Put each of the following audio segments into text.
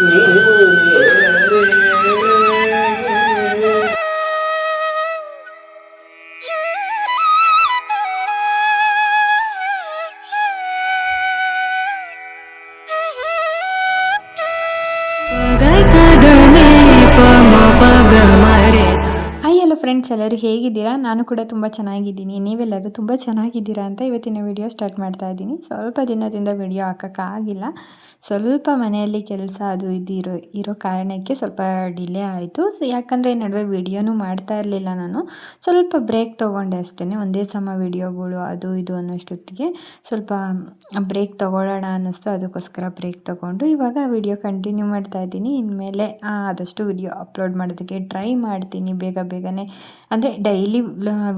Mm-hmm. ನಾನು ಕೂಡ ತುಂಬ ಚೆನ್ನಾಗಿದ್ದೀನಿ. ನೀವೆಲ್ಲರೂ ತುಂಬ ಚೆನ್ನಾಗಿದ್ದೀರಾ ಅಂತ ಇವತ್ತಿನ ವಿಡಿಯೋ ಸ್ಟಾರ್ಟ್ ಮಾಡ್ತಾ ಇದ್ದೀನಿ. ಸ್ವಲ್ಪ ದಿನದಿಂದ ವಿಡಿಯೋ ಹಾಕೋಕ್ಕಾಗಿಲ್ಲ ಸ್ವಲ್ಪ ಮನೆಯಲ್ಲಿ ಕೆಲಸ ಅದು ಇದು ಇರೋ ಇರೋ ಕಾರಣಕ್ಕೆ ಸ್ವಲ್ಪ ಡಿಲೇ ಆಯಿತು. ಯಾಕಂದರೆ ನಡುವೆ ವಿಡಿಯೋನೂ ಮಾಡ್ತಾ ಇರಲಿಲ್ಲ ನಾನು. ಸ್ವಲ್ಪ ಬ್ರೇಕ್ ತೊಗೊಂಡೆ ಅಷ್ಟೇ ಒಂದೇ ಸಮ ವಿಡಿಯೋಗಳು ಅದು ಇದು ಅನ್ನೋಷ್ಟೊತ್ತಿಗೆ. ಸ್ವಲ್ಪ ಬ್ರೇಕ್ ತೊಗೊಳ್ಳೋಣ ಅನ್ನಿಸ್ತು. ಅದಕ್ಕೋಸ್ಕರ ಬ್ರೇಕ್ ತೊಗೊಂಡು ಇವಾಗ ವಿಡಿಯೋ ಕಂಟಿನ್ಯೂ ಮಾಡ್ತಾ ಇದ್ದೀನಿ. ಇನ್ಮೇಲೆ ಆದಷ್ಟು ವಿಡಿಯೋ ಅಪ್ಲೋಡ್ ಮಾಡೋದಕ್ಕೆ ಟ್ರೈ ಮಾಡ್ತೀನಿ. ಬೇಗ ಬೇಗನೆ. ಅಂದರೆ ಡೈಲಿ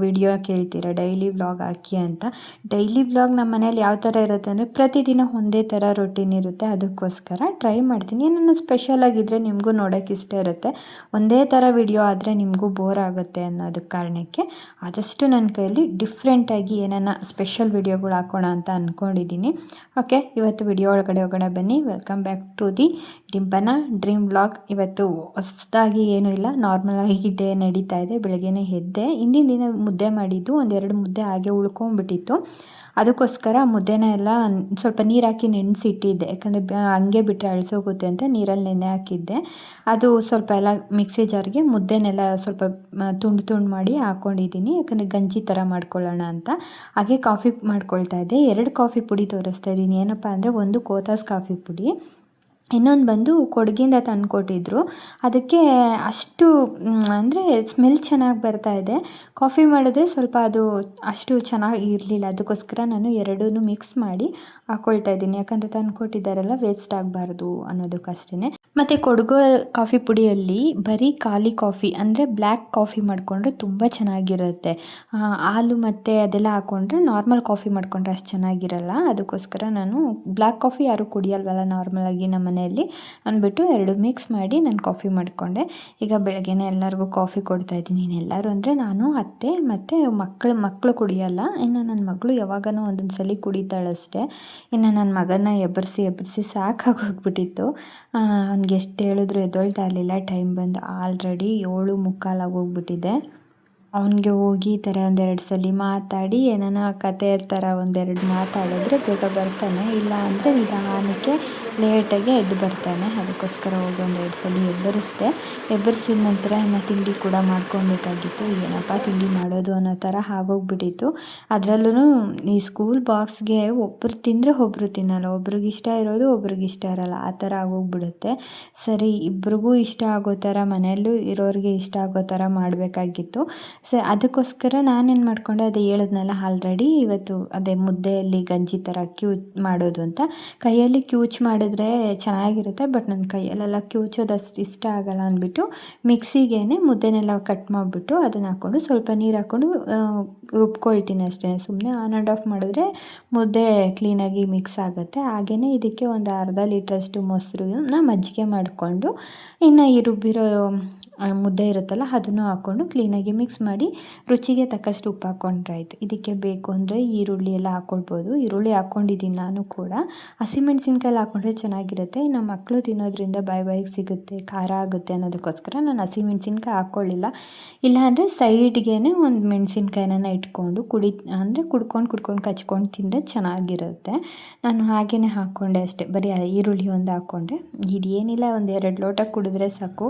ವಿಡಿಯೋ ಕೇಳ್ತೀರ? ಡೈಲಿ ವ್ಲಾಗ್ ಹಾಕಿ ಅಂತ. ಡೈಲಿ ವ್ಲಾಗ್ ನಮ್ಮ ಮನೇಲಿ ಯಾವ ಥರ ಇರುತ್ತೆ ಅಂದರೆ ಪ್ರತಿದಿನ ಒಂದೇ ಥರ ರೊಟೀನ್ ಇರುತ್ತೆ. ಅದಕ್ಕೋಸ್ಕರ ಟ್ರೈ ಮಾಡ್ತೀನಿ. ಏನನ್ನ ಸ್ಪೆಷಲ್ ಆಗಿದ್ದರೆ ನಿಮಗೂ ನೋಡೋಕ್ಕೆ ಇಷ್ಟ ಇರುತ್ತೆ. ಒಂದೇ ಥರ ವಿಡಿಯೋ ಆದರೆ ನಿಮಗೂ ಬೋರ್ ಆಗುತ್ತೆ ಅನ್ನೋದು ಕಾರಣಕ್ಕೆ ಆದಷ್ಟು ನನ್ನ ಕೈಯಲ್ಲಿ ಡಿಫ್ರೆಂಟಾಗಿ ಏನನ್ನ ಸ್ಪೆಷಲ್ ವಿಡಿಯೋಗಳು ಹಾಕೋಣ ಅಂತ ಅಂದ್ಕೊಂಡಿದ್ದೀನಿ ಓಕೆ ಇವತ್ತು ವಿಡಿಯೋ ಒಳಗಡೆ ಹೋಗೋಣ ಬನ್ನಿ. ವೆಲ್ಕಮ್ ಬ್ಯಾಕ್ ಟು ದಿ ಡಿಂಪನ ಡ್ರೀಮ್ ವ್ಲಾಗ್ ಇವತ್ತು ಹೊಸದಾಗಿ ಏನೂ ಇಲ್ಲ. ನಾರ್ಮಲ್ ಆಗಿ ಡೇ ನಡೀತಾ ಇದೆ. ಬೆಳಗ್ಗೆನೇ ಎದ್ದೆ. ಹಿಂದಿನ ದಿನ ಮುದ್ದೆ ಮಾಡಿದ್ದು, ಒಂದೆರಡು ಮುದ್ದೆ ಹಾಗೆ ಉಳ್ಕೊಂಬಿಟ್ಟಿತ್ತು ಅದಕ್ಕೋಸ್ಕರ ಮುದ್ದೆನ ಎಲ್ಲ ಸ್ವಲ್ಪ ನೀರು ಹಾಕಿ ನೆನೆಸಿಟ್ಟಿದ್ದೆ. ಯಾಕಂದರೆ ಹಂಗೆ ಬಿಟ್ಟರೆ ಅಳಿಸೋಗುತ್ತೆ ಅಂತ ನೀರಲ್ಲಿ ನೆನೆ ಹಾಕಿದ್ದೆ. ಅದು ಸ್ವಲ್ಪ ಎಲ್ಲ ಮಿಕ್ಸಿ ಜಾರ್ಗೆ ಮುದ್ದೆನೆಲ್ಲ ಸ್ವಲ್ಪ ತುಂಡು ತುಂಡು ಮಾಡಿ ಹಾಕ್ಕೊಂಡಿದ್ದೀನಿ ಯಾಕಂದರೆ ಗಂಜಿ ಥರ ಮಾಡ್ಕೊಳ್ಳೋಣ ಅಂತ. ಹಾಗೆ ಕಾಫಿ ಮಾಡ್ಕೊಳ್ತಾ ಇದ್ದೆ. ಎರಡು ಕಾಫಿ ಪುಡಿ ತೋರಿಸ್ತಾ ಇದ್ದೀನಿ. ಏನಪ್ಪ ಅಂದರೆ ಒಂದು ಕೋತಾಸ್ ಕಾಫಿ ಪುಡಿ. ಇನ್ನೊಂದು ಬಂದು ಕೊಡಗಿಂದ ತಂದುಕೊಟ್ಟಿದ್ರು ಅದಕ್ಕೆ ಅಷ್ಟು ಅಂದರೆ ಸ್ಮೆಲ್ ಚೆನ್ನಾಗಿ ಬರ್ತಾ ಇದೆ. ಕಾಫಿ ಮಾಡಿದ್ರೆ ಸ್ವಲ್ಪ ಅದು ಅಷ್ಟು ಚೆನ್ನಾಗಿ ಇರಲಿಲ್ಲ. ಅದಕ್ಕೋಸ್ಕರ ನಾನು ಎರಡೂ ಮಿಕ್ಸ್ ಮಾಡಿ ಹಾಕ್ಕೊಳ್ತಾ ಇದ್ದೀನಿ. ಯಾಕಂದರೆ ತಂದು ಕೊಟ್ಟಿದ್ದಾರಲ್ಲ ವೇಸ್ಟ್ ಆಗಬಾರ್ದು ಅನ್ನೋದಕ್ಕಷ್ಟೇ ಮತ್ತು ಕೊಡಗು ಕಾಫಿ ಪುಡಿಯಲ್ಲಿ ಬರೀ ಖಾಲಿ ಕಾಫಿ, ಅಂದರೆ ಬ್ಲ್ಯಾಕ್ ಕಾಫಿ ಮಾಡಿಕೊಂಡ್ರೆ ತುಂಬ ಚೆನ್ನಾಗಿರುತ್ತೆ. ಹಾಲು ಮತ್ತು ಅದೆಲ್ಲ ಹಾಕ್ಕೊಂಡ್ರೆ ನಾರ್ಮಲ್ ಕಾಫಿ ಮಾಡಿಕೊಂಡ್ರೆ ಅಷ್ಟು ಚೆನ್ನಾಗಿರಲ್ಲ. ಅದಕ್ಕೋಸ್ಕರ ನಾನು ಬ್ಲ್ಯಾಕ್ ಕಾಫಿ ಯಾರೂ ಕುಡಿಯಲ್ವಲ್ಲ ನಾರ್ಮಲಾಗಿ ನಮ್ಮ ಮನೆಯಲ್ಲಿ ಅಂದ್ಬಿಟ್ಟು ಎರಡು ಮಿಕ್ಸ್ ಮಾಡಿ ನಾನು ಕಾಫಿ ಮಾಡಿಕೊಂಡೆ. ಈಗ ಬೆಳಗ್ಗೆನೇ ಎಲ್ಲರಿಗೂ ಕಾಫಿ ಕೊಡ್ತಾ ಇದ್ದೀನಿ. ಎಲ್ಲರೂ ಅಂದರೆ ನಾನು, ಅತ್ತೆ ಮತ್ತು ಮಕ್ಕಳು ಮಕ್ಕಳು ಕುಡಿಯಲ್ಲ. ಇನ್ನು ನನ್ನ ಮಗಳು ಯಾವಾಗನೋ ಒಂದೊಂದು ಸಲ ಕುಡಿತಾಳಷ್ಟೇ ಇನ್ನು ನನ್ನ ಮಗನ ಎಬ್ಬರಿಸಿ ಎಬ್ಬರಿಸಿ ಸಾಕಾಗೋಗ್ಬಿಟ್ಟಿತ್ತು ಅವ್ನಿಗೆ ಎಷ್ಟು ಹೇಳಿದ್ರು ಎದ್ದೊಳ್ತಾ ಇರಲಿಲ್ಲ. ಟೈಮ್ ಬಂದು ಆಲ್ರೆಡಿ ಏಳು ಮುಕ್ಕಾಲು ಆಗೋಗ್ಬಿಟ್ಟಿದೆ ಅವನಿಗೆ ಹೋಗಿ ಈ ಥರ ಒಂದೆರಡು ಸಲ ಮಾತಾಡಿ, ಏನಾನ ಕತೆ ಥರ ಒಂದೆರಡು ಮಾತಾಡಿದ್ರೆ ಬೇಗ ಬರ್ತಾನೆ, ಇಲ್ಲ ಅಂದರೆ ನಿಧಾನಕ್ಕೆ ಲೇಟಾಗೆ ಎದ್ದು ಬರ್ತಾನೆ. ಅದಕ್ಕೋಸ್ಕರ ಹೋಗಿ ಒಂದೆರಡು ಸಲ ಎಬ್ಬರಿಸಿದೆ. ಎಬ್ಬರಿಸಿದ ನಂತರ ಇನ್ನು ತಿಂಡಿ ಕೂಡ ಮಾಡ್ಕೊಬೇಕಾಗಿತ್ತು ಏನಪ್ಪ ತಿಂಡಿ ಮಾಡೋದು ಅನ್ನೋ ಥರ ಆಗೋಗ್ಬಿಟ್ಟಿತ್ತು. ಅದರಲ್ಲೂ ಈ ಸ್ಕೂಲ್ ಬಾಕ್ಸ್ಗೆ ಒಬ್ಬರು ತಿಂದರೆ ಒಬ್ಬರು ತಿನ್ನಲ್ಲ, ಒಬ್ರಿಗೆ ಇಷ್ಟ ಇರೋದು ಒಬ್ರಿಗೆ ಇಷ್ಟ ಇರಲ್ಲ, ಆ ಥರ ಆಗೋಗ್ಬಿಡುತ್ತೆ. ಸರಿ, ಇಬ್ರಿಗೂ ಇಷ್ಟ ಆಗೋ ಥರ, ಮನೆಯಲ್ಲೂ ಇರೋರಿಗೆ ಇಷ್ಟ ಆಗೋ ಥರ ಮಾಡಬೇಕಾಗಿತ್ತು. ಸ ಅದಕ್ಕೋಸ್ಕರ ನಾನೇನು ಮಾಡಿಕೊಂಡೆ, ಅದು ಹೇಳಿದ್ನಲ್ಲ ಆಲ್ರೆಡಿ ಇವತ್ತು ಅದೇ ಮುದ್ದೆಯಲ್ಲಿ ಗಂಜಿ ಥರ ಕ್ಯೂಚ್ ಮಾಡೋದು ಅಂತ. ಕೈಯಲ್ಲಿ ಕ್ಯೂಚ್ ಮಾಡಿದ್ರೆ ಚೆನ್ನಾಗಿರುತ್ತೆ, ಬಟ್ ನನ್ನ ಕೈಯಲ್ಲೆಲ್ಲ ಕ್ಯೂಚೋದು ಅಷ್ಟು ಇಷ್ಟ ಆಗಲ್ಲ ಅಂದ್ಬಿಟ್ಟು ಮಿಕ್ಸಿಗೇನೆ ಮುದ್ದೆನೆಲ್ಲ ಕಟ್ ಮಾಡಿಬಿಟ್ಟು ಅದನ್ನು ಹಾಕ್ಕೊಂಡು ಸ್ವಲ್ಪ ನೀರು ಹಾಕ್ಕೊಂಡು ರುಬ್ಕೊಳ್ತೀನಿ ಅಷ್ಟೇ. ಸುಮ್ಮನೆ ಆನ್ ಆ್ಯಂಡ್ ಆಫ್ ಮಾಡಿದ್ರೆ ಮುದ್ದೆ ಕ್ಲೀನಾಗಿ ಮಿಕ್ಸ್ ಆಗುತ್ತೆ. ಹಾಗೆಯೇ ಇದಕ್ಕೆ ಒಂದು ಅರ್ಧ ಲೀಟ್ರಷ್ಟು ಮೊಸರು ನಾ ಮಜ್ಜಿಗೆ ಮಾಡಿಕೊಂಡು, ಇನ್ನು ಈ ರುಬ್ಬಿರೋ ಮುದ್ದೆ ಇರುತ್ತಲ್ಲ, ಅದನ್ನು ಹಾಕ್ಕೊಂಡು ಕ್ಲೀನಾಗಿ ಮಿಕ್ಸ್ ಮಾಡಿ ರುಚಿಗೆ ತಕ್ಕಷ್ಟು ಉಪ್ಪು ಹಾಕ್ಕೊಂಡ್ರೆ ಆಯಿತು ಇದಕ್ಕೆ ಬೇಕು ಅಂದರೆ ಈರುಳ್ಳಿ ಎಲ್ಲ ಹಾಕ್ಕೊಳ್ಬೋದು ಈರುಳ್ಳಿ ಹಾಕ್ಕೊಂಡಿದ್ದೀನಿ ನಾನು ಕೂಡ. ಹಸಿಮೆಣ್ಸಿನ್ಕಾಯಿ ಹಾಕ್ಕೊಂಡ್ರೆ ಚೆನ್ನಾಗಿರುತ್ತೆ. ನಮ್ಮ ಮಕ್ಕಳು ತಿನ್ನೋದ್ರಿಂದ ಬಾಯಿ ಬಾಯಿಗೆ ಸಿಗುತ್ತೆ, ಖಾರ ಆಗುತ್ತೆ ಅನ್ನೋದಕ್ಕೋಸ್ಕರ ನಾನು ಹಸಿಮೆಣ್ಸಿನ್ಕಾಯಿ ಹಾಕ್ಕೊಳ್ಳಿಲ್ಲ ಇಲ್ಲಾಂದರೆ ಸೈಡ್ಗೇ ಒಂದು ಮೆಣಸಿನ್ಕಾಯಿನ ಇಟ್ಕೊಂಡು ಕುಡಿ, ಅಂದರೆ ಕುಡ್ಕೊಂಡು ಕುಡ್ಕೊಂಡು ಕಚ್ಕೊಂಡು ತಿಂದರೆ ಚೆನ್ನಾಗಿರುತ್ತೆ. ನಾನು ಹಾಗೇ ಹಾಕ್ಕೊಂಡೆ ಅಷ್ಟೇ. ಬರೀ ಈರುಳ್ಳಿ ಒಂದು ಹಾಕ್ಕೊಂಡೆ ಇದೇನಿಲ್ಲ, ಒಂದು ಎರಡು ಲೋಟ ಕುಡಿದ್ರೆ ಸಾಕು.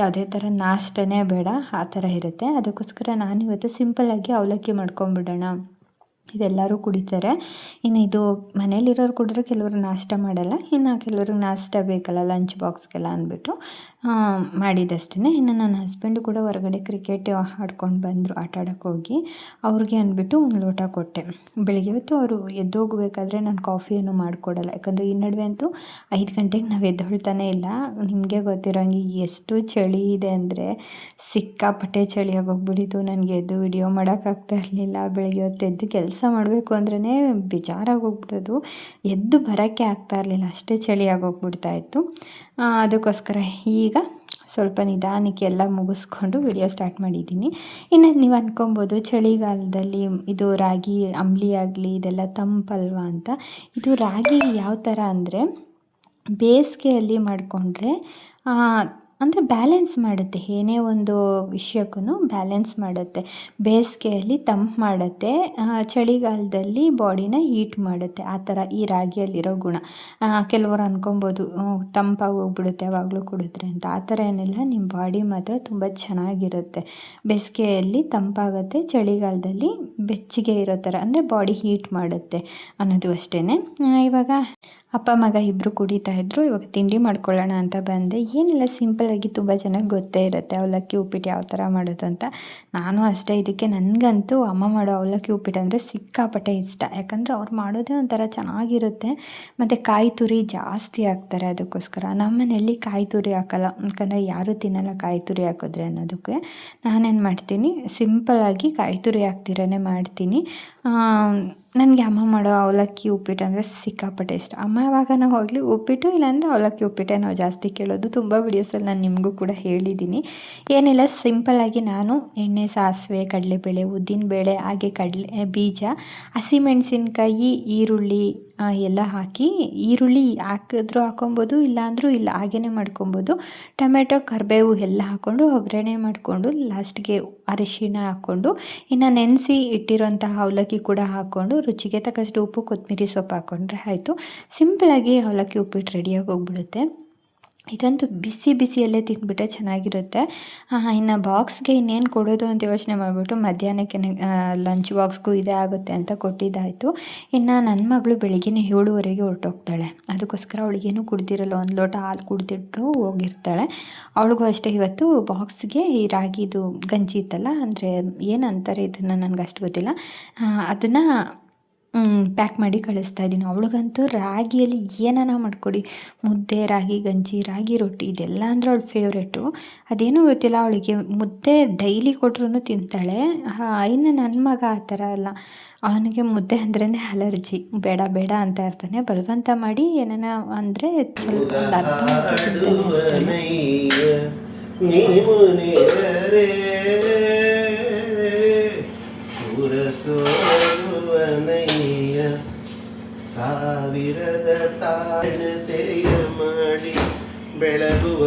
ಯಾವುದೇ ಥರ ನಾಷ್ಟನೇ ಬೇಡ, ಆ ಥರ ಇರುತ್ತೆ. ಅದಕ್ಕೋಸ್ಕರ ನಾನು ಇವತ್ತು ಸಿಂಪಲ್ಲಾಗಿ ಅವಲಕ್ಕಿ ಮಾಡ್ಕೊಂಬಿಡೋಣ. ಇದೆಲ್ಲರೂ ಕುಡಿತಾರೆ. ಇನ್ನು ಇದು ಮನೇಲಿರೋರು ಕುಡಿದ್ರೆ ಕೆಲವರು ನಾಷ್ಟ ಮಾಡಲ್ಲ. ಇನ್ನು ಕೆಲವ್ರಿಗೆ ನಾಷ್ಟ ಬೇಕಲ್ಲ, ಲಂಚ್ ಬಾಕ್ಸ್ಗೆಲ್ಲ ಅಂದ್ಬಿಟ್ಟು. ಮಾಡಿದ್ದಷ್ಟೇ ಇನ್ನು ನನ್ನ ಹಸ್ಬೆಂಡು ಕೂಡ ಹೊರಗಡೆ ಕ್ರಿಕೆಟ್ ಆಡ್ಕೊಂಡು ಬಂದರು ಆಟ ಹೋಗಿ. ಅವ್ರಿಗೆ ಅಂದ್ಬಿಟ್ಟು ಒಂದು ಲೋಟ ಕೊಟ್ಟೆ. ಬೆಳಗ್ಗೆ ಹೊತ್ತು ಅವರು ಎದ್ದೋಗಬೇಕಾದ್ರೆ ನಾನು ಕಾಫಿಯನ್ನು ಮಾಡಿಕೊಡಲ್ಲ. ಯಾಕಂದರೆ ಈ ನಡುವೆ ಅಂತೂ ಐದು ಗಂಟೆಗೆ ನಾವು ಎದ್ದೊಳ್ತಾನೆ ಇಲ್ಲ. ನಿಮಗೆ ಗೊತ್ತಿರೋಂಗೆ ಎಷ್ಟು ಚಳಿ ಇದೆ ಅಂದರೆ ಸಿಕ್ಕಾಪಟ್ಟೆ ಚಳಿ ಆಗೋಗ್ಬಿಟ್ಟಿತ್ತು. ನನಗೆ ಎದ್ದು ವಿಡಿಯೋ ಮಾಡೋಕ್ಕಾಗ್ತಾ ಇರಲಿಲ್ಲ. ಬೆಳಗ್ಗೆ ಹೊತ್ತು ಎದ್ದು ಕೆಲಸ ಮಾಡಬೇಕು ಅಂದ್ರೇ ಬೇಜಾರಾಗೋಗ್ಬಿಡೋದು. ಎದ್ದು ಬರೋಕ್ಕೆ ಆಗ್ತಾ ಇರಲಿಲ್ಲ. ಅಷ್ಟೇ ಚಳಿ ಆಗೋಗ್ಬಿಡ್ತಾ ಇತ್ತು. ಆ, ಅದಕ್ಕೋಸ್ಕರ ಈಗ ಸ್ವಲ್ಪ ನಿಧಾನಕ್ಕೆ ಎಲ್ಲ ಮುಗಿಸ್ಕೊಂಡು ವಿಡಿಯೋ ಸ್ಟಾರ್ಟ್ ಮಾಡಿದ್ದೀನಿ. ಇನ್ನು ನೀವು ಅಂದ್ಕೊಬೋದು ಚಳಿಗಾಲದಲ್ಲಿ ಇದು ರಾಗಿ, ಅಂಬಲಿ ಆಗಲಿ, ಇದೆಲ್ಲ ತಂಪಲ್ವಾ ಅಂತ. ಇದು ರಾಗಿ ಯಾವ ಥರ ಅಂದರೆ ಬೇಸಿಗೆಯಲ್ಲಿ ಮಾಡಿಕೊಂಡ್ರೆ ಅಂದರೆ ಬ್ಯಾಲೆನ್ಸ್ ಮಾಡುತ್ತೆ. ಏನೇ ಒಂದು ವಿಷಯಕ್ಕೂ ಬ್ಯಾಲೆನ್ಸ್ ಮಾಡುತ್ತೆ. ಬೇಸಿಗೆಯಲ್ಲಿ ತಂಪು ಮಾಡುತ್ತೆ. ಚಳಿಗಾಲದಲ್ಲಿ ಬಾಡಿನ ಹೀಟ್ ಮಾಡುತ್ತೆ. ಆ ಥರ ಈ ರಾಗಿಯಲ್ಲಿರೋ ಗುಣ. ಕೆಲವರು ಅಂದ್ಕೊಬೋದು ತಂಪಾಗಿ ಹೋಗ್ಬಿಡುತ್ತೆ, ಯಾವಾಗಲೂ ಕುಡಿದ್ರೆ ಅಂತ. ಆ ಥರ ಏನಿಲ್ಲ. ನಿಮ್ಮ ಬಾಡಿ ಮಾತ್ರ ತುಂಬ ಚೆನ್ನಾಗಿರುತ್ತೆ. ಬೇಸಿಗೆಯಲ್ಲಿ ತಂಪಾಗುತ್ತೆ, ಚಳಿಗಾಲದಲ್ಲಿ ಬೆಚ್ಚಗೆ ಇರೋ ಥರ. ಅಂದರೆ ಬಾಡಿ ಹೀಟ್ ಮಾಡುತ್ತೆ ಅನ್ನೋದು ಅಷ್ಟೇ ಇವಾಗ ಅಪ್ಪ, ಮಗ ಇಬ್ಬರು ಕುಡಿತಾ ಇದ್ರು. ಇವಾಗ ತಿಂಡಿ ಮಾಡ್ಕೊಳ್ಳೋಣ ಅಂತ ಬಂದೆ. ಏನಿಲ್ಲ ಸಿಂಪಲ್ಲಾಗಿ ತುಂಬ ಚೆನ್ನಾಗಿ ಗೊತ್ತೇ ಇರುತ್ತೆ, ಅವಲಕ್ಕಿ ಉಪ್ಪಿಟ್ಟು ಯಾವ ಥರ ಮಾಡೋದು ಅಂತ. ನಾನು ಅಷ್ಟೇ ಇದಕ್ಕೆ ನನಗಂತೂ ಅಮ್ಮ ಮಾಡೋ ಅವಲಕ್ಕಿ ಉಪ್ಪಿಟ್ಟು ಅಂದರೆ ಸಿಕ್ಕಾಪಟ್ಟೆ ಇಷ್ಟ. ಯಾಕಂದರೆ ಅವ್ರು ಮಾಡೋದೇ ಒಂಥರ ಚೆನ್ನಾಗಿರುತ್ತೆ, ಮತ್ತು ಕಾಯಿ ತುರಿ ಜಾಸ್ತಿ ಹಾಕ್ತಾರೆ ಅದಕ್ಕೋಸ್ಕರ. ನಮ್ಮ ಮನೆಯಲ್ಲಿ ಕಾಯಿ ತುರಿ ಹಾಕಲ್ಲ, ಯಾಕಂದರೆ ಯಾರೂ ತಿನ್ನಲ್ಲ ಕಾಯಿ ತುರಿ ಹಾಕಿದ್ರೆ ಅನ್ನೋದಕ್ಕೆ. ನಾನೇನು ಮಾಡ್ತೀನಿ ಸಿಂಪಲ್ಲಾಗಿ ಕಾಯಿ ತುರಿ ಹಾಕ್ತಿರೇ ಮಾಡ್ತೀನಿ. ನನಗೆ ಅಮ್ಮ ಮಾಡೋ ಅವಲಕ್ಕಿ ಉಪ್ಪಿಟ್ಟು ಅಂದರೆ ಸಿಕ್ಕಾಪಟ್ಟೆ ಇಷ್ಟ. ಅಮ್ಮ ಯಾವಾಗನ ಹೋಗಲಿ ಉಪ್ಪಿಟ್ಟು ಇಲ್ಲಾಂದರೆ ಅವಲಕ್ಕಿ ಉಪ್ಪಿಟ್ಟೆ ನಾವು ಜಾಸ್ತಿ ಕೇಳೋದು. ತುಂಬ ವಿಡಿಯೋಸಲ್ಲಿ ನಾನು ನಿಮಗೂ ಕೂಡ ಹೇಳಿದ್ದೀನಿ ಏನಿಲ್ಲ ಸಿಂಪಲ್ಲಾಗಿ ನಾನು ಎಣ್ಣೆ, ಸಾಸಿವೆ, ಕಡಲೆಬೇಳೆ, ಉದ್ದಿನಬೇಳೆ, ಹಾಗೆ ಕಡಲೆ ಬೀಜ ಹಸಿಮೆಣಸಿನ್ಕಾಯಿ ಈರುಳ್ಳಿ ಎಲ್ಲ ಹಾಕಿ ಈರುಳ್ಳಿ ಹಾಕಿದ್ರೂ ಹಾಕೊಬೋದು, ಇಲ್ಲಾಂದರೂ ಇಲ್ಲ ಹಾಗೇ ಮಾಡ್ಕೊಬೋದು. ಟೊಮೆಟೊ ಕರಿಬೇವು ಎಲ್ಲ ಹಾಕ್ಕೊಂಡು ಒಗ್ಗರಣೆ ಮಾಡಿಕೊಂಡು ಲಾಸ್ಟ್ಗೆ ಅರಿಶಿನ ಹಾಕ್ಕೊಂಡು, ಇನ್ನು ನೆನೆಸಿ ಇಟ್ಟಿರೋಂತಹ ಅವಲಕ್ಕಿ ಕೂಡ ಹಾಕ್ಕೊಂಡು ರುಚಿಗೆ ತಕ್ಕಷ್ಟು ಉಪ್ಪು ಕೊತ್ತಂಬರಿ ಸೊಪ್ಪು ಹಾಕ್ಕೊಂಡ್ರೆ ಆಯಿತು. ಸಿಂಪಲಾಗಿ ಅವಲಕ್ಕಿ ಉಪ್ಪಿಟ್ಟು ರೆಡಿಯಾಗಿ ಹೋಗ್ಬಿಡುತ್ತೆ. ಇದಂತೂ ಬಿಸಿ ಬಿಸಿಯಲ್ಲೇ ತಿಂದುಬಿಟ್ರೆ ಚೆನ್ನಾಗಿರುತ್ತೆ. ಇನ್ನು ಬಾಕ್ಸ್ಗೆ ಇನ್ನೇನು ಕೊಡೋದು ಅಂತ ಯೋಚನೆ ಮಾಡಿಬಿಟ್ಟು ಮಧ್ಯಾಹ್ನಕ್ಕೆ ಲಂಚ್ ಬಾಕ್ಸ್ಗೂ ಇದೇ ಆಗುತ್ತೆ ಅಂತ ಕೊಟ್ಟಿದ್ದಾಯಿತು. ಇನ್ನು ನನ್ನ ಮಗಳು ಬೆಳಿಗ್ಗೆ ಏಳುವರೆಗೆ ಹೊರಟೋಗ್ತಾಳೆ. ಅದಕ್ಕೋಸ್ಕರ ಅವಳಿಗೇನು ಕುಡ್ದಿರಲ್ಲ, ಒಂದು ಲೋಟ ಹಾಲು ಕುಡ್ದಿಟ್ಟು ಹೋಗಿರ್ತಾಳೆ. ಅವಳಿಗೂ ಅಷ್ಟೇ, ಇವತ್ತು ಬಾಕ್ಸ್ಗೆ ಈ ರಾಗಿದು ಗಂಜಿ ಇತ್ತಲ್ಲ, ಅಂದರೆ ಏನಂತಾರೆ ಇದನ್ನು ನನಗೆ ಅಷ್ಟು ಗೊತ್ತಿಲ್ಲ ಅದನ್ನು ಪ್ಯಾಕ್ ಮಾಡಿ ಕಳಿಸ್ತಾ ಇದ್ದೀನಿ. ಅವಳಿಗಂತೂ ರಾಗಿಯಲ್ಲಿ ಏನಾನ ಮಾಡಿಕೊಡಿ. ಮುದ್ದೆ, ರಾಗಿ, ಗಂಜಿ, ರಾಗಿ, ರೊಟ್ಟಿ, ಇದೆಲ್ಲ ಅಂದ್ರೆ ಅವಳ ಫೇವ್ರೇಟು ಅದೇನೂ ಗೊತ್ತಿಲ್ಲ, ಅವಳಿಗೆ ಮುದ್ದೆ ಡೈಲಿ ಕೊಟ್ರೂ ತಿಂತಾಳೆ. ಇನ್ನು ನನ್ನ ಮಗ ಆ ಥರ ಅಲ್ಲ. ಅವನಿಗೆ ಮುದ್ದೆ ಅಂದ್ರೇ ಅಲರ್ಜಿ ಬೇಡ ಬೇಡ ಅಂತ ಇರ್ತಾನೆ. ಬಲವಂತ ಮಾಡಿ ಏನಾನ ಅಂದರೆ ಸ್ವಲ್ಪ ಸಾವಿರದ ತಾಳ್ನತೆಯ ಮಾಡಿ ಬೆಳಗುವ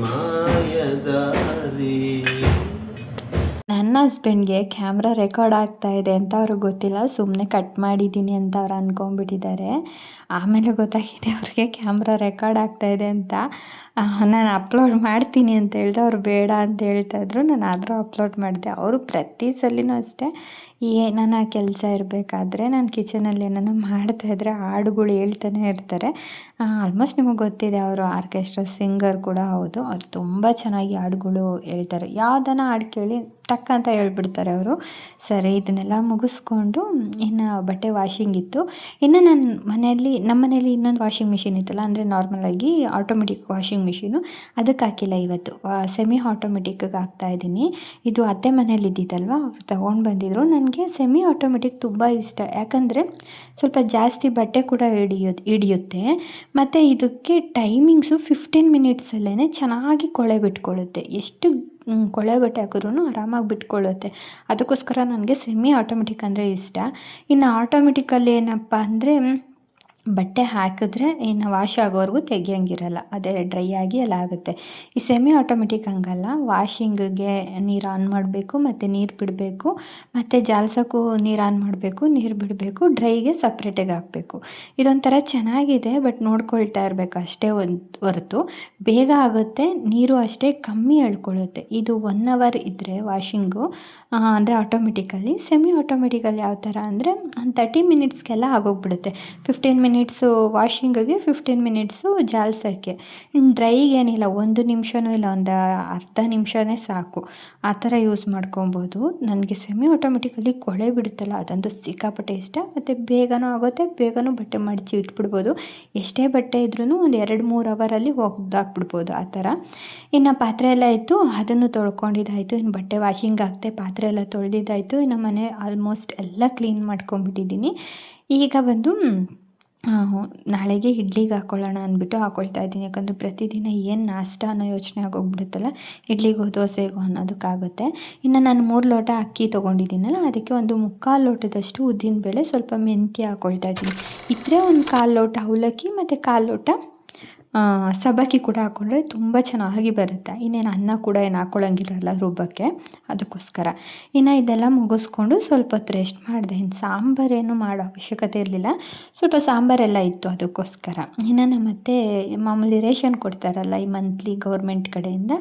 ಮಾಯದಾರಿ ನನ್ನ ಹಸ್ಬೆಂಡ್ಗೆ ಕ್ಯಾಮ್ರಾ ರೆಕಾರ್ಡ್ ಆಗ್ತಾ ಇದೆ ಅಂತ ಅವ್ರಿಗೆ ಗೊತ್ತಿಲ್ಲ. ಸುಮ್ಮನೆ ಕಟ್ ಮಾಡಿದ್ದೀನಿ ಅಂತ ಅವ್ರು ಅಂದ್ಕೊಂಬಿಟ್ಟಿದ್ದಾರೆ ಆಮೇಲೆ ಗೊತ್ತಾಗಿದೆ ಅವ್ರಿಗೆ ಕ್ಯಾಮ್ರಾ ರೆಕಾರ್ಡ್ ಆಗ್ತಾ ಇದೆ ಅಂತ. ನಾನು ಅಪ್ಲೋಡ್ ಮಾಡ್ತೀನಿ ಅಂತ ಹೇಳ್ದೆ. ಅವ್ರು ಬೇಡ ಅಂತ ಹೇಳ್ತಾಯಿದ್ರು ನಾನು ಆದರೂ ಅಪ್ಲೋಡ್ ಮಾಡಿದೆ. ಅವರು ಪ್ರತಿ ಸಲಿನೂ ಅಷ್ಟೇ. ಏನಾನ ಕೆಲಸ ಇರಬೇಕಾದ್ರೆ ನಾನು ಕಿಚನಲ್ಲಿ ಏನಾನ ಇದ್ದರೆ ಹಾಡುಗಳು ಹೇಳ್ತಾನೆ ಇರ್ತಾರೆ. ಆಲ್ಮೋಸ್ಟ್ ನಿಮಗೆ ಗೊತ್ತಿದೆ ಅವರು ಆರ್ಕೆಸ್ಟ್ರಾ ಸಿಂಗರ್ ಕೂಡ ಹೌದು. ಅವ್ರು ತುಂಬ ಚೆನ್ನಾಗಿ ಹಾಡುಗಳು ಹೇಳ್ತಾರೆ. ಯಾವ್ದಾನ ಹಾಡು ಕೇಳಿ ಟಕ್ ಅಂತ ಹೇಳ್ಬಿಡ್ತಾರೆ ಅವರು. ಸರಿ, ಇದನ್ನೆಲ್ಲ ಮುಗಿಸ್ಕೊಂಡು ಇನ್ನು ಬಟ್ಟೆ ವಾಷಿಂಗ್ ಇತ್ತು. ಇನ್ನು ನನ್ನ ಮನೆಯಲ್ಲಿ ನಮ್ಮ ಮನೇಲಿ ಇನ್ನೊಂದು ವಾಷಿಂಗ್ ಮಿಷಿನ್ ಇತ್ತಲ್ಲ, ಅಂದರೆ ನಾರ್ಮಲಾಗಿ ಆಟೋಮೆಟಿಕ್ ವಾಷಿಂಗ್ ಮಿಷಿನು ಅದಕ್ಕೆ ಹಾಕಿಲ್ಲ ಇವತ್ತು. ಸೆಮಿ ಆಟೋಮೆಟಿಕ್ಗೆ ಹಾಕ್ತಾ ಇದ್ದೀನಿ ಇದು ಅತ್ತೆ ಮನೇಲಿ ಇದ್ದಿದ್ದಲ್ವ ಅವ್ರು ತೊಗೊಂಡು ಬಂದಿದ್ರು. ನನಗೆ ಸೆಮಿ ಆಟೋಮೆಟಿಕ್ ತುಂಬ ಇಷ್ಟ. ಯಾಕಂದರೆ ಸ್ವಲ್ಪ ಜಾಸ್ತಿ ಬಟ್ಟೆ ಕೂಡ ಹಿಡಿಯೋದು, ಹಿಡಿಯುತ್ತೆ. ಮತ್ತು ಇದಕ್ಕೆ ಟೈಮಿಂಗ್ಸು ಫಿಫ್ಟೀನ್ ಮಿನಿಟ್ಸಲ್ಲೇ ಚೆನ್ನಾಗಿ ಕೊಳೆ ಬಿಟ್ಕೊಳ್ಳುತ್ತೆ. ಎಷ್ಟು ಕೊಳೆ ಬಟ್ಟೆ ಹಾಕಿದ್ರೂ ಆರಾಮಾಗಿ ಬಿಟ್ಕೊಳ್ಳುತ್ತೆ. ಅದಕ್ಕೋಸ್ಕರ ನನಗೆ ಸೆಮಿ ಆಟೋಮೆಟಿಕ್ ಅಂದರೆ ಇಷ್ಟ. ಇನ್ನು ಆಟೋಮೆಟಿಕಲ್ಲಿ ಏನಪ್ಪ ಅಂದರೆ ಬಟ್ಟೆ ಹಾಕಿದ್ರೆ ಏನು ವಾಶ್ ಆಗೋವರೆಗೂ ತೆಗಿಯೋಂಗಿರಲ್ಲ. ಅದೇ ಡ್ರೈ ಆಗಿ ಎಲ್ಲ ಆಗುತ್ತೆ. ಈ ಸೆಮಿ ಆಟೋಮೆಟಿಕ್ ಹಂಗಲ್ಲ. ವಾಷಿಂಗಿಗೆ ನೀರು ಆನ್ ಮಾಡಬೇಕು, ಮತ್ತು ನೀರು ಬಿಡಬೇಕು, ಮತ್ತು ಜಾಲ್ಸೋಕ್ಕೂ ನೀರು ಆನ್ ಮಾಡಬೇಕು, ನೀರು ಬಿಡಬೇಕು ಡ್ರೈಗೆ ಸಪ್ರೇಟಾಗಿ ಹಾಕಬೇಕು. ಇದೊಂಥರ ಚೆನ್ನಾಗಿದೆ ಬಟ್ ನೋಡ್ಕೊಳ್ತಾ ಇರಬೇಕು ಅಷ್ಟೇ ಒಂದು, ಹೊರತು. ಬೇಗ ಆಗುತ್ತೆ, ನೀರು ಅಷ್ಟೇ ಕಮ್ಮಿ ಎಳ್ಕೊಳ್ಳುತ್ತೆ. ಇದು ಒನ್ ಅವರ್ ಇದ್ದರೆ ವಾಷಿಂಗು ಅಂದರೆ ಆಟೋಮೆಟಿಕಲ್ಲಿ ಸೆಮಿ ಆಟೋಮೆಟಿಕಲ್ಲಿ ಯಾವ ಥರ ಅಂದರೆ ಒಂದು ತರ್ಟಿ ಮಿನಿಟ್ಸ್ಗೆಲ್ಲ ಆಗೋಗ್ಬಿಡುತ್ತೆ. ಫಿಫ್ಟೀನ್ ಮಿನಿಟ್ ಮಿನಿಟ್ಸು ವಾಷಿಂಗಿಗೆ ಫಿಫ್ಟೀನ್ ಮಿನಿಟ್ಸು ಜಾಲ್ಸೋಕ್ಕೆ. ಇನ್ನು ಡ್ರೈಗೆ ಏನಿಲ್ಲ, ಒಂದು ನಿಮಿಷವೂ ಇಲ್ಲ, ಒಂದು ಅರ್ಧ ನಿಮಿಷವೇ ಸಾಕು. ಆ ಥರ ಯೂಸ್ ಮಾಡ್ಕೊಬೋದು. ನನಗೆ ಸೆಮಿ ಆಟೋಮೆಟಿಕಲಿ ಕೊಳೆ ಬಿಡುತ್ತಲ್ಲ ಅದಂತೂ ಸಿಕ್ಕಾಪಟ್ಟೆ ಇಷ್ಟ. ಮತ್ತು ಬೇಗನೂ ಆಗುತ್ತೆ, ಬೇಗನೂ ಬಟ್ಟೆ ಮಡಚಿ ಇಟ್ಬಿಡ್ಬೋದು. ಎಷ್ಟೇ ಬಟ್ಟೆ ಇದ್ರೂ ಒಂದು ಎರಡು ಮೂರು ಅವರಲ್ಲಿ ಒಗ್ದಾಕ್ಬಿಡ್ಬೋದು ಆ ಥರ. ಇನ್ನು ಪಾತ್ರೆ ಎಲ್ಲ ಇತ್ತು, ಅದನ್ನು ತೊಳ್ಕೊಂಡಿದ್ದಾಯಿತು. ಇನ್ನು ಬಟ್ಟೆ ವಾಷಿಂಗ್ ಆಗ್ತೆ ಪಾತ್ರೆ ಎಲ್ಲ ತೊಳೆದಿದ್ದಾಯಿತು. ಇನ್ನು ಮನೆ ಆಲ್ಮೋಸ್ಟ್ ಎಲ್ಲ ಕ್ಲೀನ್ ಮಾಡ್ಕೊಂಬಿಟ್ಟಿದ್ದೀನಿ ಈಗ ಬಂದು ನಾಳೆಗೆ ಇಡ್ಲಿಗೆ ಹಾಕ್ಕೊಳ್ಳೋಣ ಅಂದ್ಬಿಟ್ಟು ಹಾಕ್ಕೊಳ್ತಾ ಇದ್ದೀನಿ. ಯಾಕಂದರೆ ಪ್ರತಿದಿನ ಏನು ನಾಷ್ಟ ಅನ್ನೋ ಯೋಚನೆ ಆಗೋಗ್ಬಿಡುತ್ತಲ್ಲ, ಇಡ್ಲಿಗೋ, ದೋಸೆಗೋ ಅನ್ನೋದಕ್ಕಾಗುತ್ತೆ. ಇನ್ನು ನಾನು ಮೂರು ಲೋಟ ಅಕ್ಕಿ ತೊಗೊಂಡಿದ್ದೀನಲ್ಲ, ಅದಕ್ಕೆ ಒಂದು ಮುಕ್ಕಾಲು ಲೋಟದಷ್ಟು ಉದ್ದಿನಬೇಳೆ ಸ್ವಲ್ಪ ಮೆಂತ್ಯ ಹಾಕ್ಕೊಳ್ತಾ ಇದ್ದೀನಿ. ಇದ್ದರೆ ಒಂದು ಕಾಲು ಲೋಟ ಅವಲಕ್ಕಿ, ಮತ್ತು ಕಾಲು ಲೋಟ ಸಬ್ಬಕ್ಕಿ ಕೂಡ ಹಾಕ್ಕೊಂಡ್ರೆ ತುಂಬ ಚೆನ್ನಾಗಿ ಬರುತ್ತೆ. ಇನ್ನೇನು ಅನ್ನ ಕೂಡ ಏನು ಹಾಕ್ಕೊಳ್ಳೋಂಗಿರಲ್ಲ ರುಬ್ಬಕ್ಕೆ? ಅದಕ್ಕೋಸ್ಕರ. ಇನ್ನು ಇದೆಲ್ಲ ಮುಗಿಸ್ಕೊಂಡು ಸ್ವಲ್ಪ ಹೊತ್ತು ರೆಸ್ಟ್ ಮಾಡಿದೆ. ಇನ್ನು ಸಾಂಬಾರೇನು ಮಾಡೋ ಅವಶ್ಯಕತೆ ಇರಲಿಲ್ಲ. ಸ್ವಲ್ಪ ಸಾಂಬಾರೆಲ್ಲ ಇತ್ತು ಅದಕ್ಕೋಸ್ಕರ. ಇನ್ನು ನಮ್ಮ ಅತ್ತೆ ಮಾಮೂಲಿ ರೇಷನ್ ಕೊಡ್ತಾರಲ್ಲ ಈ ಮಂತ್ಲಿ ಗೌರ್ಮೆಂಟ್ ಕಡೆಯಿಂದ,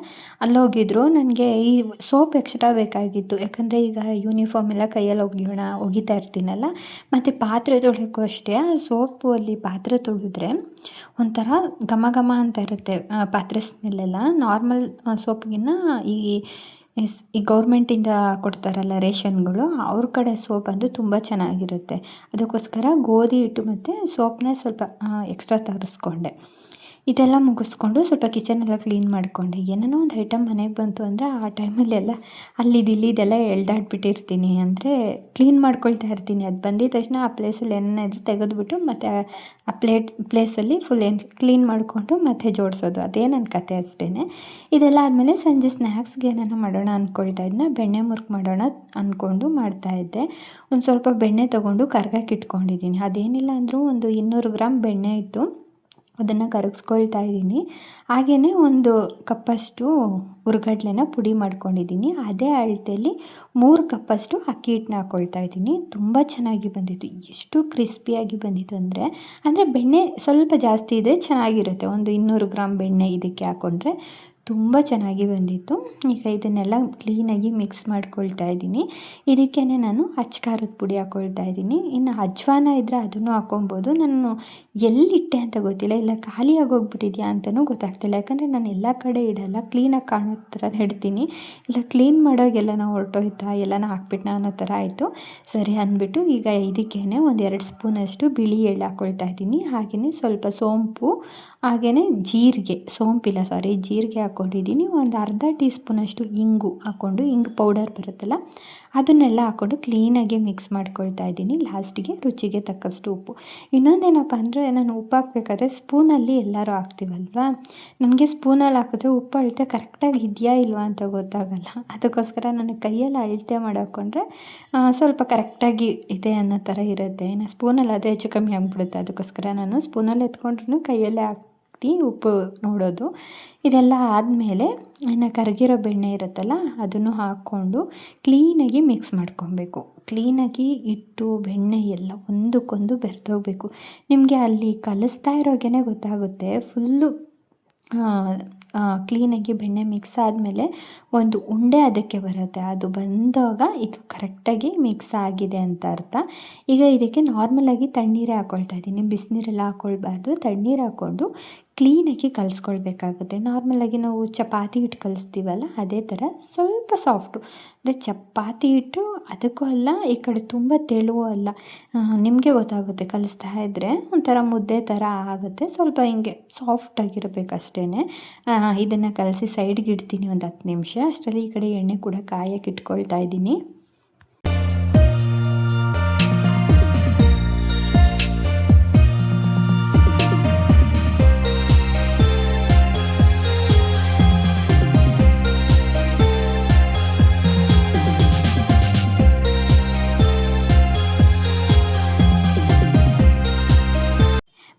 ಅಲ್ಲೋಗಿದ್ರು. ನನಗೆ ಈ ಸೋಪ್ ಎಕ್ಸ್ಟ್ರಾ ಬೇಕಾಗಿತ್ತು. ಯಾಕಂದರೆ ಈಗ ಯೂನಿಫಾರ್ಮ್ ಎಲ್ಲ ಕೈಯಲ್ಲಿ ಒಗೆಯೋಣ ಒಗಿತಾ ಇರ್ತೀನಲ್ಲ. ಮತ್ತು ಪಾತ್ರೆ ತೊಳೆಯೋಕ್ಕೂ ಅಷ್ಟೇ. ಸೋಪು ಅಲ್ಲಿ ಪಾತ್ರೆ ತೊಳೆದ್ರೆ ಒಂಥರ ಘಮ ಘಮ ಅಂತ ಇರುತ್ತೆ. ಆ, ಪಾತ್ರೆ ಸ್ಮೆಲ್ಲೆಲ್ಲ ನಾರ್ಮಲ್ ಸೋಪ್ಗಿನ್ನ ಈ ಎಸ್ ಈ ಗೌರ್ಮೆಂಟಿಂದ ಕೊಡ್ತಾರಲ್ಲ ರೇಷನ್ಗಳು ಅವ್ರ ಕಡೆ ಸೋಪ್ ಅಂದು ತುಂಬ ಚೆನ್ನಾಗಿರುತ್ತೆ. ಅದಕ್ಕೋಸ್ಕರ ಗೋಧಿ ಹಿಟ್ಟು ಮತ್ತು ಸೋಪ್ನ ಸ್ವಲ್ಪ ಎಕ್ಸ್ಟ್ರಾ ತರಿಸ್ಕೊಂಡೆ. ಇದೆಲ್ಲ ಮುಗಿಸ್ಕೊಂಡು ಸ್ವಲ್ಪ ಕಿಚನೆಲ್ಲ ಕ್ಲೀನ್ ಮಾಡಿಕೊಂಡೆ ಏನೇನೋ ಒಂದು ಐಟಮ್ ಮನೆಗೆ ಬಂತು ಅಂದರೆ ಆ ಟೈಮಲ್ಲೆಲ್ಲ ಅಲ್ಲಿದು ಇಲ್ಲಿದೆಲ್ಲ ಎಳ್ದಾಡ್ಬಿಟ್ಟಿರ್ತೀನಿ. ಅಂದರೆ ಕ್ಲೀನ್ ಮಾಡ್ಕೊಳ್ತಾ ಇರ್ತೀನಿ. ಅದು ಬಂದಿದ ತಕ್ಷಣ ಆ ಪ್ಲೇಸಲ್ಲಿ ಏನೇನಾದರೂ ತೆಗೆದುಬಿಟ್ಟು ಮತ್ತು ಆ ಪ್ಲೇಟ್ ಪ್ಲೇಸಲ್ಲಿ ಫುಲ್ ಏನು ಕ್ಲೀನ್ ಮಾಡಿಕೊಂಡು ಮತ್ತೆ ಜೋಡಿಸೋದು. ಅದೇ ನನ್ನ ಕತೆ ಅಷ್ಟೇ ಇದೆಲ್ಲ ಆದಮೇಲೆ ಸಂಜೆ ಸ್ನ್ಯಾಕ್ಸ್ಗೆ ಏನೇನೋ ಮಾಡೋಣ ಅಂದ್ಕೊಳ್ತಾ ಇದ್ನ. ಬೆಣ್ಣೆ ಮುರ್ಕ್ ಮಾಡೋಣ ಅಂದ್ಕೊಂಡು ಮಾಡ್ತಾಯಿದ್ದೆ ಒಂದು ಸ್ವಲ್ಪ ಬೆಣ್ಣೆ ತೊಗೊಂಡು ಕರ್ಗಕ್ಕೆ ಇಟ್ಕೊಂಡಿದ್ದೀನಿ. ಅದೇನಿಲ್ಲ ಅಂದರೂ ಒಂದು ಇನ್ನೂರು ಗ್ರಾಮ್ ಬೆಣ್ಣೆ ಇತ್ತು. ಅದನ್ನು ಕರಗಿಸ್ಕೊಳ್ತಾ ಇದ್ದೀನಿ. ಹಾಗೆಯೇ ಒಂದು ಕಪ್ಪಷ್ಟು ಉರ್ಗಡ್ಲೆನ ಪುಡಿ ಮಾಡ್ಕೊಂಡಿದ್ದೀನಿ. ಅದೇ ಅಳತೆಯಲ್ಲಿ ಮೂರು ಕಪ್ಪಷ್ಟು ಅಕ್ಕಿ ಹಿಟ್ಟನ್ನ ಹಾಕ್ಕೊಳ್ತಾ ಇದ್ದೀನಿ. ತುಂಬ ಚೆನ್ನಾಗಿ ಬಂದಿತ್ತು. ಎಷ್ಟು ಕ್ರಿಸ್ಪಿಯಾಗಿ ಬಂದಿತ್ತು ಅಂದರೆ ಅಂದರೆ ಬೆಣ್ಣೆ ಸ್ವಲ್ಪ ಜಾಸ್ತಿ ಇದ್ದರೆ ಚೆನ್ನಾಗಿರುತ್ತೆ. ಒಂದು ಇನ್ನೂರು ಗ್ರಾಮ್ ಬೆಣ್ಣೆ ಇದಕ್ಕೆ ಹಾಕ್ಕೊಂಡ್ರೆ ತುಂಬ ಚೆನ್ನಾಗಿ ಬಂದಿತ್ತು. ಈಗ ಇದನ್ನೆಲ್ಲ ಕ್ಲೀನಾಗಿ ಮಿಕ್ಸ್ ಮಾಡ್ಕೊಳ್ತಾ ಇದ್ದೀನಿ. ಇದಕ್ಕೇ ನಾನು ಅಚ್ಚ ಖಾರದ ಪುಡಿ ಹಾಕ್ಕೊಳ್ತಾ ಇದ್ದೀನಿ. ಇನ್ನು ಅಜ್ವಾನ ಇದ್ದರೆ ಅದನ್ನು ಹಾಕ್ಕೊಬೋದು ನಾನು ಎಲ್ಲಿಟ್ಟೆ ಅಂತ ಗೊತ್ತಿಲ್ಲ. ಇಲ್ಲ ಖಾಲಿ ಆಗೋಗ್ಬಿಟ್ಟಿದ್ಯಾ ಅಂತಲೂ ಗೊತ್ತಾಗ್ತಿಲ್ಲ. ಯಾಕಂದರೆ ನಾನು ಎಲ್ಲ ಕಡೆ ಇಡಲ್ಲ. ಕ್ಲೀನಾಗಿ ಕಾಣೋ ಥರ ಇಡ್ತೀನಿ. ಇಲ್ಲ ಕ್ಲೀನ್ ಮಾಡೋಗೆಲ್ಲ ನಾನು ಹೊರಟೋಯ್ತಾ, ಎಲ್ಲನ ಹಾಕ್ಬಿಟ್ಟು ಅನ್ನೋ ಥರ ಆಯಿತು. ಸರಿ ಅಂದ್ಬಿಟ್ಟು ಈಗ ಇದಕ್ಕೇ ಒಂದು ಎರಡು ಸ್ಪೂನಷ್ಟು ಬಿಳಿ ಎಳ್ಳು ಹಾಕ್ಕೊಳ್ತಾ ಇದ್ದೀನಿ. ಹಾಗೆಯೇ ಸ್ವಲ್ಪ ಸೋಂಪು, ಹಾಗೆಯೇ ಜೀರಿಗೆ. ಸೋಂಪಿಲ್ಲ, ಸಾರಿ, ಜೀರಿಗೆ ಹಾಕ್ಕೊಂಡಿದ್ದೀನಿ ಒಂದು ಅರ್ಧ ಟೀ ಸ್ಪೂನಷ್ಟು ಇಂಗು ಹಾಕ್ಕೊಂಡು, ಇಂಗು ಪೌಡರ್ ಬರುತ್ತಲ್ಲ, ಅದನ್ನೆಲ್ಲ ಹಾಕ್ಕೊಂಡು ಕ್ಲೀನಾಗಿ ಮಿಕ್ಸ್ ಮಾಡ್ಕೊಳ್ತಾ ಇದ್ದೀನಿ. ಲಾಸ್ಟಿಗೆ ರುಚಿಗೆ ತಕ್ಕಷ್ಟು ಉಪ್ಪು. ಇನ್ನೊಂದೇನಪ್ಪ ಅಂದರೆ, ನಾನು ಉಪ್ಪು ಹಾಕ್ಬೇಕಾದ್ರೆ ಸ್ಪೂನಲ್ಲಿ ಎಲ್ಲರೂ ಹಾಕ್ತೀವಲ್ವಾ? ನನಗೆ ಸ್ಪೂನಲ್ಲಿ ಹಾಕಿದ್ರೆ ಉಪ್ಪು ಅಳತೆ ಕರೆಕ್ಟಾಗಿ ಇದೆಯಾ ಇಲ್ವಾ ಅಂತ ಗೊತ್ತಾಗಲ್ಲ. ಅದಕ್ಕೋಸ್ಕರ ನಾನು ಕೈಯಲ್ಲಿ ಅಳತೆ ಮಾಡಾಕೊಂಡ್ರೆ ಸ್ವಲ್ಪ ಕರೆಕ್ಟಾಗಿ ಇದೆ ಅನ್ನೋ ಥರ ಇರುತ್ತೆ. ಇನ್ನು ಸ್ಪೂನಲ್ಲಿ ಆದರೆ ಹೆಚ್ಚು ಕಮ್ಮಿ ಆಗಿಬಿಡುತ್ತೆ. ಅದಕ್ಕೋಸ್ಕರ ನಾನು ಸ್ಪೂನಲ್ಲಿ ಎತ್ಕೊಂಡ್ರೂ ಕೈಯಲ್ಲೇ ಹಾಕ್ತಿ ಉಪ್ಪು ನೋಡೋದು. ಇದೆಲ್ಲ ಆದಮೇಲೆ ಇನ್ನು ಕರಗಿರೋ ಬೆಣ್ಣೆ ಇರುತ್ತಲ್ಲ, ಅದನ್ನು ಹಾಕ್ಕೊಂಡು ಕ್ಲೀನಾಗಿ ಮಿಕ್ಸ್ ಮಾಡ್ಕೊಬೇಕು. ಕ್ಲೀನಾಗಿ ಹಿಟ್ಟು ಬೆಣ್ಣೆ ಎಲ್ಲ ಒಂದಕ್ಕೊಂದು ಬೆರೆತೋಗ್ಬೇಕು ನಿಮಗೆ ಅಲ್ಲಿ ಕಲಿಸ್ತಾ ಇರೋಗೇ ಗೊತ್ತಾಗುತ್ತೆ. ಫುಲ್ಲು ಕ್ಲೀನಾಗಿ ಬೆಣ್ಣೆ ಮಿಕ್ಸ್ ಆದಮೇಲೆ ಒಂದು ಉಂಡೆ ಅದಕ್ಕೆ ಬರುತ್ತೆ. ಅದು ಬಂದಾಗ ಇದು ಕರೆಕ್ಟಾಗಿ ಮಿಕ್ಸ್ ಆಗಿದೆ ಅಂತ ಅರ್ಥ. ಈಗ ಇದಕ್ಕೆ ನಾರ್ಮಲಾಗಿ ತಣ್ಣೀರೇ ಹಾಕ್ಕೊಳ್ತಾ ಇದ್ದೀನಿ. ಬಿಸಿನೀರೆಲ್ಲ ಹಾಕ್ಕೊಳ್ಬಾರ್ದು ತಣ್ಣೀರು ಹಾಕ್ಕೊಂಡು ಕ್ಲೀನಾಗಿ ಕಲಿಸ್ಕೊಳ್ಬೇಕಾಗುತ್ತೆ. ನಾರ್ಮಲಾಗಿ ನಾವು ಚಪಾತಿ ಹಿಟ್ಟು ಕಲಿಸ್ತೀವಲ್ಲ, ಅದೇ ಥರ ಸ್ವಲ್ಪ ಸಾಫ್ಟು ಅಂದರೆ ಚಪಾತಿ ಹಿಟ್ಟು ಅದಕ್ಕೂ ಅಲ್ಲ, ಈ ಕಡೆ ತುಂಬ ತೆಳುವೂ ಅಲ್ಲ. ನಿಮಗೆ ಗೊತ್ತಾಗುತ್ತೆ ಕಲಿಸ್ತಾ ಇದ್ದರೆ ಒಂಥರ ಮುದ್ದೆ ಥರ ಆಗುತ್ತೆ. ಸ್ವಲ್ಪ ಹಿಂಗೆ ಸಾಫ್ಟಾಗಿರಬೇಕು ಅಷ್ಟೇ ಇದನ್ನು ಕಲಸಿ ಸೈಡ್ಗೆ ಇಡ್ತೀನಿ ಒಂದು ಹತ್ತು ನಿಮಿಷ. ಅಷ್ಟರಲ್ಲಿ ಈ ಕಡೆ ಎಣ್ಣೆ ಕೂಡ ಕಾಯಕ್ಕೆ ಇಟ್ಕೊಳ್ತಾ ಇದ್ದೀನಿ.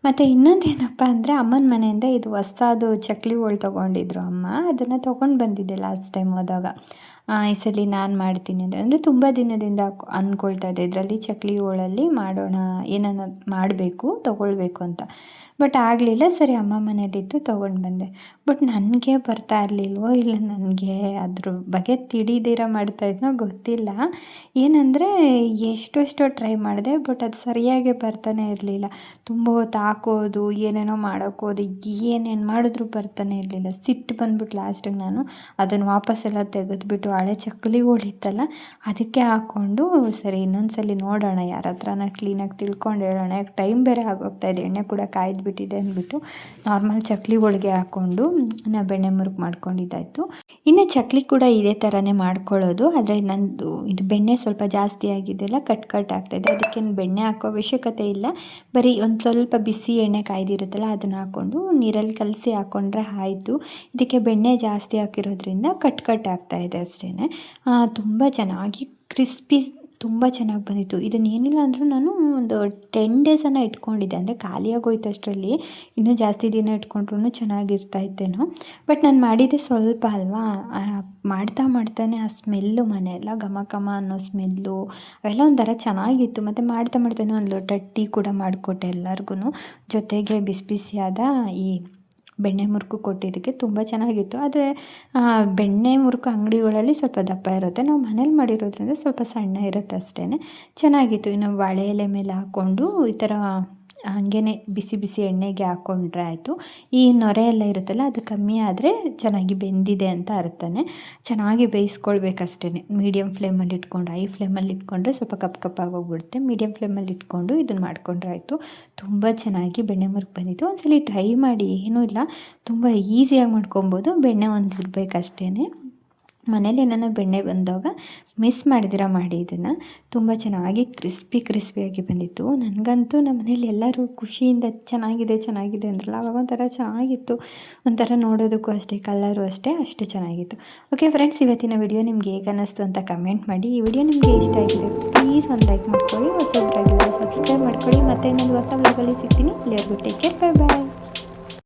ಮತ್ತು ಇನ್ನೊಂದೇನಪ್ಪ ಅಂದರೆ ಅಮ್ಮನ ಮನೆಯಿಂದ ಇದು ಹೊಸ್ದಾದು ಚಕ್ಲಿ ಹೋಳು ತೊಗೊಂಡಿದ್ರು ಅಮ್ಮ. ಅದನ್ನು ತೊಗೊಂಡು ಬಂದಿದ್ದೆ ಲಾಸ್ಟ್ ಟೈಮ್ ಹೋದಾಗ. ಈ ಸಲ ನಾನು ಮಾಡ್ತೀನಿ ಅಂತ. ಅಂದರೆ ತುಂಬ ದಿನದಿಂದ ಅಂದ್ಕೊಳ್ತಾ ಇದ್ದೆ, ಇದರಲ್ಲಿ ಚಕ್ಲಿ ಹೋಳಲ್ಲಿ ಮಾಡೋಣ, ಏನನ್ನ ಮಾಡಬೇಕು, ತೊಗೊಳ್ಬೇಕು ಅಂತ. ಬಟ್ ಆಗಲಿಲ್ಲ, ಸರಿ ಅಮ್ಮ ಮನೇಲಿತ್ತು ತೊಗೊಂಡು ಬಂದೆ. ಬಟ್ ನನಗೆ ಬರ್ತಾ ಇರಲಿಲ್ವೋ ಇಲ್ಲ ನನಗೆ ಅದ್ರ ಬಗ್ಗೆ ಮಾಡ್ತಾ ಇದ್ನೋ ಗೊತ್ತಿಲ್ಲ. ಏನಂದರೆ ಎಷ್ಟೆಷ್ಟೋ ಟ್ರೈ ಮಾಡಿದೆ ಬಟ್ ಅದು ಸರಿಯಾಗಿ ಬರ್ತಾನೆ ಇರಲಿಲ್ಲ. ತುಂಬ ಹೊತ್ತು ಹಾಕೋದು ಏನೇನೋ ಮಾಡೋಕ್ಕೋದು ಏನೇನು ಮಾಡಿದ್ರು ಬರ್ತಾನೆ ಇರಲಿಲ್ಲ. ಸಿಟ್ಟು ಬಂದ್ಬಿಟ್ಟು ಲಾಸ್ಟಿಗೆ ನಾನು. ಅದನ್ನು ವಾಪಸ್ಸೆಲ್ಲ ತೆಗೆದುಬಿಟ್ಟು ಹಳೆ ಚಕ್ಲಿಗಳಿತ್ತಲ್ಲ ಅದಕ್ಕೆ ಹಾಕ್ಕೊಂಡು ಸರಿ, ಇನ್ನೊಂದ್ಸಲಿ ನೋಡೋಣ, ಯಾರ ಹತ್ರನ ಕ್ಲೀನಾಗಿ ತಿಳ್ಕೊಂಡು ಹೇಳೋಣ. ಯಾಕೆ ಟೈಮ್ ಬೇರೆ ಆಗೋಗ್ತಾ ಇದೆ, ಎಣ್ಣೆ ಕೂಡ ಕಾಯ್ದು ಬಿಟ್ಟಿದೆ ಅಂದ್ಬಿಟ್ಟು ನಾರ್ಮಲ್ ಚಕ್ಲಿಗಳಿಗೆ ಹಾಕ್ಕೊಂಡು ನಾ ಬೆಣ್ಣೆ ಮುರುಕು ಮಾಡ್ಕೊಂಡಿದ್ದಾಯಿತು. ಇನ್ನು ಚಕ್ಲಿ ಕೂಡ ಇದೇ ಥರನೇ ಮಾಡ್ಕೊಳ್ಳೋದು. ಆದರೆ ನಂದು ಇದು ಬೆಣ್ಣೆ ಸ್ವಲ್ಪ ಜಾಸ್ತಿ ಆಗಿದೆಲ್ಲ ಕಟ್ ಕಟ್ ಆಗ್ತಾಯಿದೆ. ಅದಕ್ಕೇನು ಬೆಣ್ಣೆ ಹಾಕೋ ಅವಶ್ಯಕತೆ ಇಲ್ಲ. ಬರೀ ಒಂದು ಸ್ವಲ್ಪ ಬಿಸಿ ಎಣ್ಣೆ ಕಾಯ್ದಿರುತ್ತಲ್ಲ ಅದನ್ನು ಹಾಕ್ಕೊಂಡು ನೀರಲ್ಲಿ ಕಲಸಿ ಹಾಕ್ಕೊಂಡ್ರೆ ಆಯಿತು. ಇದಕ್ಕೆ ಬೆಣ್ಣೆ ಜಾಸ್ತಿ ಹಾಕಿರೋದ್ರಿಂದ ಕಟ್ ಕಟ್ ಆಗ್ತಾಯಿದೆ ಅಷ್ಟೇ ತುಂಬ ಚೆನ್ನಾಗಿ ಕ್ರಿಸ್ಪಿ ತುಂಬ ಚೆನ್ನಾಗಿ ಬಂದಿತ್ತು. ಇದನ್ನು ಏನಿಲ್ಲ ಅಂದರೂ ನಾನು ಒಂದು ಟೆನ್ ಡೇಸನ್ನು ಇಟ್ಕೊಂಡಿದ್ದೆ. ಅಂದರೆ ಖಾಲಿಯಾಗೋಯ್ತು ಅಷ್ಟರಲ್ಲಿ. ಇನ್ನೂ ಜಾಸ್ತಿ ದಿನ ಇಟ್ಕೊಂಡ್ರೂ ಚೆನ್ನಾಗಿರ್ತಾ ಇತ್ತೇನೋ. ಬಟ್ ನಾನು ಮಾಡಿದ್ದೆ ಸ್ವಲ್ಪ ಅಲ್ವಾ? ಮಾಡ್ತಾ ಮಾಡ್ತಾನೆ ಆ ಸ್ಮೆಲ್ಲು ಮನೆಯೆಲ್ಲ ಘಮ ಘಮ ಅನ್ನೋ ಸ್ಮೆಲ್ಲು ಅವೆಲ್ಲ ಒಂಥರ ಚೆನ್ನಾಗಿತ್ತು. ಮತ್ತು ಮಾಡ್ತಾ ಮಾಡ್ತಾನೆ ಒಂದು ಲೋಟ ಟೀ ಕೂಡ ಮಾಡಿಕೊಟ್ಟೆ ಎಲ್ಲರಿಗೂ ಜೊತೆಗೆ ಬಿಸಿ ಬಿಸಿಯಾದ ಈ ಬೆಣ್ಣೆ ಮುರುಕು ಕೊಟ್ಟಿದ್ದಕ್ಕೆ ತುಂಬ ಚೆನ್ನಾಗಿತ್ತು. ಆದರೆ ಬೆಣ್ಣೆ ಮುರುಕು ಅಂಗಡಿಗಳಲ್ಲಿ ಸ್ವಲ್ಪ ದಪ್ಪ ಇರುತ್ತೆ. ನಾವು ಮನೇಲಿ ಮಾಡಿರೋದ್ರಿಂದ ಸ್ವಲ್ಪ ಸಣ್ಣ ಇರುತ್ತೆ ಅಷ್ಟೇ ಚೆನ್ನಾಗಿತ್ತು. ಇನ್ನು ಬಾಳೆ ಎಲೆ ಮೇಲೆ ಹಾಕ್ಕೊಂಡು ಈ ಥರ ಹಾಗೇ ಬಿಸಿ ಬಿಸಿ ಎಣ್ಣೆಗೆ ಹಾಕ್ಕೊಂಡ್ರೆ ಆಯಿತು. ಈ ನೊರೆ ಎಲ್ಲ ಇರುತ್ತಲ್ಲ, ಅದು ಕಮ್ಮಿ ಆದರೆ ಚೆನ್ನಾಗಿ ಬೆಂದಿದೆ ಅಂತ ಅರ್ಥನೇ. ಚೆನ್ನಾಗಿ ಬೇಯಿಸ್ಕೊಳ್ಬೇಕಷ್ಟೇ ಮೀಡಿಯಮ್ ಫ್ಲೇಮಲ್ಲಿ ಇಟ್ಕೊಂಡು, ಹೈ ಫ್ಲೇಮಲ್ಲಿ ಇಟ್ಕೊಂಡ್ರೆ ಸ್ವಲ್ಪ ಕಪ್ ಕಪ್ಪಾಗೋಗ್ಬಿಡುತ್ತೆ ಮೀಡಿಯಮ್ ಫ್ಲೇಮಲ್ಲಿ ಇಟ್ಕೊಂಡು ಇದನ್ನು ಮಾಡ್ಕೊಂಡ್ರೆ ಆಯಿತು. ತುಂಬ ಚೆನ್ನಾಗಿ ಬೆಣ್ಣೆ ಮುರುಕು ಬಂದಿತ್ತು. ಒಂದ್ಸಲಿ ಟ್ರೈ ಮಾಡಿ, ಏನೂ ಇಲ್ಲ. ತುಂಬ ಈಸಿಯಾಗಿ ಮಾಡ್ಕೊಬೋದು ಬೆಣ್ಣೆ ಒಂದು ಇರಬೇಕಷ್ಟೇ ಮನೇಲಿ ಏನಾನ ಬೆಣ್ಣೆ ಬಂದಾಗ ಮಿಸ್ ಮಾಡಿದಿರ ಮಾಡಿ ಇದನ್ನು. ತುಂಬ ಚೆನ್ನಾಗಿ ಕ್ರಿಸ್ಪಿ ಕ್ರಿಸ್ಪಿಯಾಗಿ ಬಂದಿತ್ತು. ನನಗಂತೂ ನಮ್ಮ ಮನೇಲಿ ಎಲ್ಲರೂ ಖುಷಿಯಿಂದ ಚೆನ್ನಾಗಿದೆ ಚೆನ್ನಾಗಿದೆ ಅಂದ್ರಲ್ಲ, ಅವಾಗ ಒಂಥರ ಚೆನ್ನಾಗಿತ್ತು. ಒಂಥರ ನೋಡೋದಕ್ಕೂ ಅಷ್ಟೇ ಕಲರು ಅಷ್ಟೇ, ಅಷ್ಟು ಚೆನ್ನಾಗಿತ್ತು. ಓಕೆ ಫ್ರೆಂಡ್ಸ್ ಇವತ್ತಿನ ವಿಡಿಯೋ ನಿಮ್ಗೆ ಹೇಗೆ ಅನ್ನಿಸ್ತು ಅಂತ ಕಮೆಂಟ್ ಮಾಡಿ. ಈ ವಿಡಿಯೋ ನಿಮಗೆ ಇಷ್ಟ ಆಗಿದೆ ಪ್ಲೀಸ್ ಒಂದು ಲೈಕ್ ಮಾಡ್ಕೊಳ್ಳಿ ಹೊಸಬ್ರಾಗಿಲ್ಲ ಸಬ್ಸ್ಕ್ರೈಬ್ ಮಾಡ್ಕೊಳ್ಳಿ. ಮತ್ತೆ ಇನ್ನೊಂದು ಹೊಸ ಬ್ಲಾಗಲ್ಲಿ ಸಿಗ್ತೀನಿ. ಇಲ್ಲಿವರೆಗೂ ಟೇಕ್ ಕೇರ್ ಬೈ ಬಾಯ್